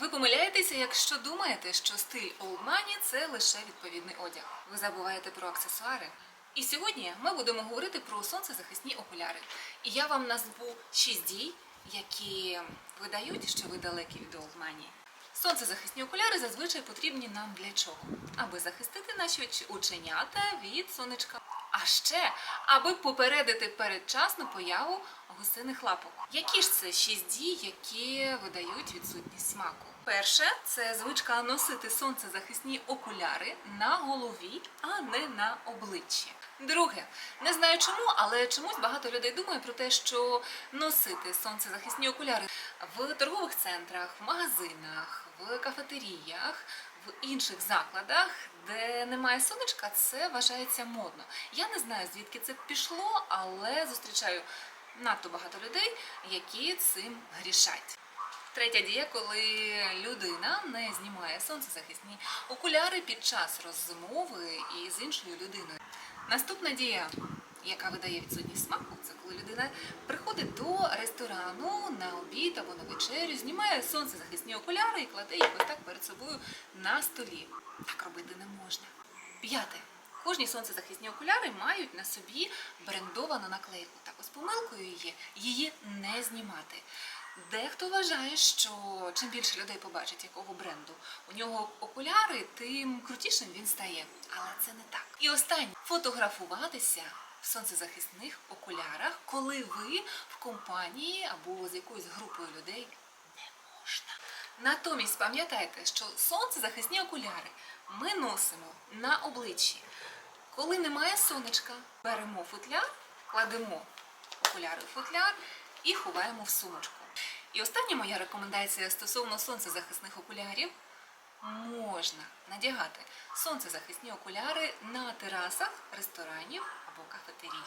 Ви помиляєтеся, якщо думаєте, що стиль Money – це лише відповідний одяг. Ви забуваєте про аксесуари. І сьогодні ми будемо говорити про сонцезахисні окуляри. І я вам назву 6 дій, які видають, що ви далекі від Money. Сонцезахисні окуляри зазвичай потрібні нам для чого? Аби захистити наші оч- оченята від сонечка. А ще, аби попередити передчасну появу гусиних лапок. Які ж це шість дій, які видають відсутність смаку? Перше це звичка носити сонцезахисні окуляри на голові, а не на обличчі. Друге, не знаю чому, але чомусь багато людей думає про те, що носити сонцезахисні окуляри в торгових центрах, в магазинах, в кафетеріях, в інших закладах, де немає сонечка, це вважається модно. Я не знаю звідки це пішло, але зустрічаю надто багато людей, які цим грішать. Третя дія, коли людина не знімає сонцезахисні окуляри під час розмови із іншою людиною. Наступна дія, яка видає відсутність смаку, коли людина приходить до ресторану на обід або на вечерю, знімає сонцезахисні окуляри і кладе їх ось так перед собою на столі. Так робити не можна. П'яте. Кожні сонцезахисні окуляри мають на собі брендовану наклейку. Так ось помилкою є її не знімати. Дехто вважає, що чим більше людей побачить якого бренду у нього окуляри, тим крутішим він стає. Але це не так. І останнє фотографуватися в сонцезахисних окулярах, коли ви в компанії або з якоюсь групою людей не можна. Натомість пам'ятайте, що сонцезахисні окуляри ми носимо на обличчі. Коли немає сонечка, беремо футляр, кладемо окуляри в футляр і ховаємо в сумочку. І остання моя рекомендація стосовно сонцезахисних окулярів можна надягати сонцезахисні окуляри на терасах ресторанів або кафетерій.